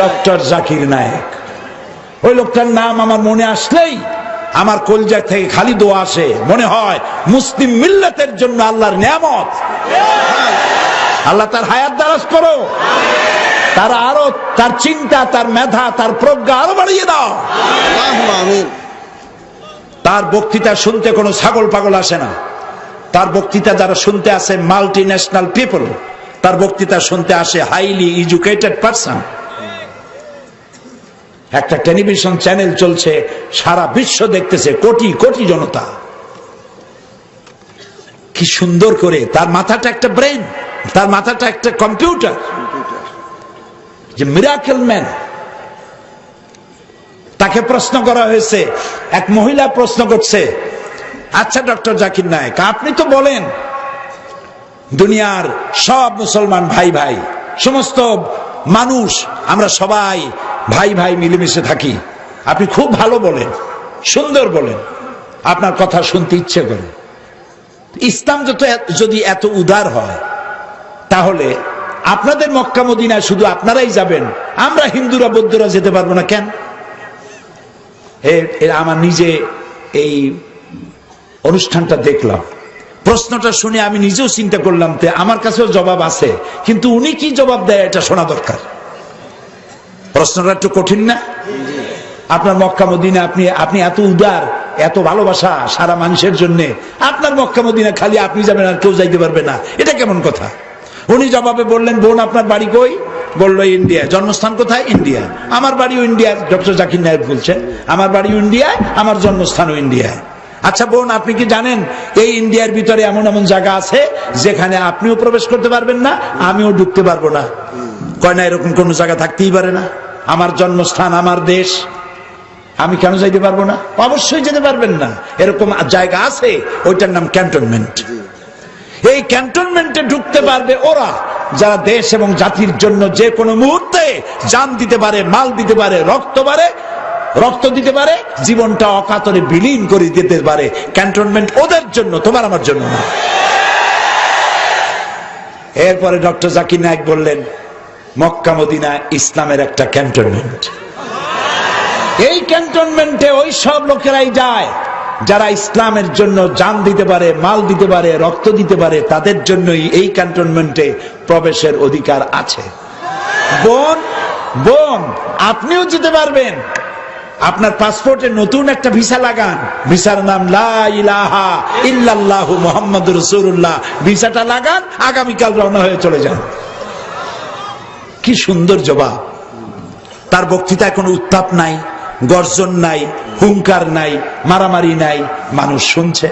Doctor Zakir Naik ওই লোকটার নাম আমার মনে আসলেই আমার কলজা থেকে খালি দোয়া আসে। মনে হয় মুসলিম মিল্লাতের জন্য আল্লাহর নিয়ামত। আল্লাহ তার হায়াত দারাজ করো। তার আরও তার চিন্তা, তার মেধা, তার প্রজ্ঞা আরও বাড়িয়ে দাও। তার বক্তৃতা শুনতে কোনো ছাগল পাগল আসে না। তার বক্তৃতা যারা শুনতে আসে মাল্টি ন্যাশনাল পিপল তার বক্তৃতা শুনতে আসে হাইলি এডুকেটেড পারসন একটা টেলিভিশন চ্যানেল চলছে, সারা বিশ্ব দেখতেছে, কোটি কোটি জনতা। কি সুন্দর করে, তার মাথাটা একটা ব্রেন, তার মাথাটা একটা কম্পিউটার। যে মিরাকেল ম্যান তাকে প্রশ্ন করা হয়েছে, এক মহিলা প্রশ্ন করছে আচ্ছা ডক্টর জাকির নায়ক, আপনি তো বলেন, দুনিয়ার সব মুসলমান ভাই ভাই সমস্ত মানুষ, আমরা সবাই ভাই ভাই মিলেমিশে থাকি। আপনি খুব ভালো বলেন, সুন্দর বলেন, আপনার কথা শুনতে ইচ্ছে করে। ইসলাম যত যদি এত উদার হয়, তাহলে আপনাদের মক্কা মদিনায় শুধু আপনারাই যাবেন, আমরা হিন্দুরা, বৌদ্ধরা যেতে পারব না কেন? আমার নিজে এই অনুষ্ঠানটা দেখলাম। প্রশ্নটা শুনে আমি নিজেও চিন্তা করলাম যে আমার কাছেও জবাব আছে, কিন্তু উনি কি জবাব দেয় এটা শোনা দরকার। প্রশ্নটা একটু কঠিন না? আপনার মক্কা মদিনা, আপনি আপনি এত উদার, এত ভালোবাসা সারা মানুষের জন্য। আপনার মক্কা মদিনা খালি আপনি যাবেন আর কেউ যাইতে পারবে না। এটা কেমন কথা? উনি জবাবে বললেন, বোন, আপনার বাড়ি কই? বলল, ইন্ডিয়া। জন্মস্থান কোথায়? ইন্ডিয়া। আমার বাড়িও ইন্ডিয়া। ডক্টর জাকির নায়ক বলছেন, আমার বাড়িও ইন্ডিয়ায় আমার জন্মস্থানও ইন্ডিয়ায় আচ্ছা বোন, আপনি কি জানেন, এই ইন্ডিয়ার ভিতরে এমন এমন জায়গা আছে যেখানে আপনিও প্রবেশ করতে পারবেন না, আমিও ঢুকতে পারব না। কয় না, এরকম কোনো জায়গা থাকতেই পারে না। আমার জন্মস্থান, আমার দেশ। আমি কেন যাইতে পারব না? অবশ্যই যেতে পারবেন না। এরকম জায়গা আছে, ওইটার নাম ক্যান্টনমেন্ট। এই ক্যান্টনমেন্টে ঢুকতে পারবে ওরা, যারা দেশ এবং জাতির জন্য যে কোনো মুহূর্তে জান দিতে পারে, মাল দিতে পারে, রক্ত পারে, রক্ত দিতে পারে, জীবনটা অকাতরে বিলীন করে দিতে পারে। ক্যান্টনমেন্ট ওদের জন্য, তোমার আমার জন্য। না এরপরে ডক্টর জাকির নায়ক বললেন মক্কা মদিনা ইসলামের একটা ক্যান্টনমেন্ট। এই ক্যান্টনমেন্টে ওই সব লোকেরাই যায়, যারা ইসলামের জন্য জান দিতে পারে, মাল দিতে পারে, রক্ত দিতে পারে, তাদের জন্যই এই ক্যান্টনমেন্টে প্রবেশের অধিকার আছে। বোন বোন, আপনিও যেতে পারবেন। আপনার পাসপোর্টে নতুন একটা ভিসা লাগান। ভিসার নাম লা ইলাহা ইল্লাল্লাহু মুহাম্মাদুর রাসূলুল্লাহ। ভিসাটা লাগান, আগামীকাল রওনা হয়ে চলে যান। কি সুন্দর জবাব। তার বক্তৃতায় কোনো উত্তাপ নাই, গর্জন নাই, হুঙ্কার নাই, মারামারি নাই, মানুষ শুনছে।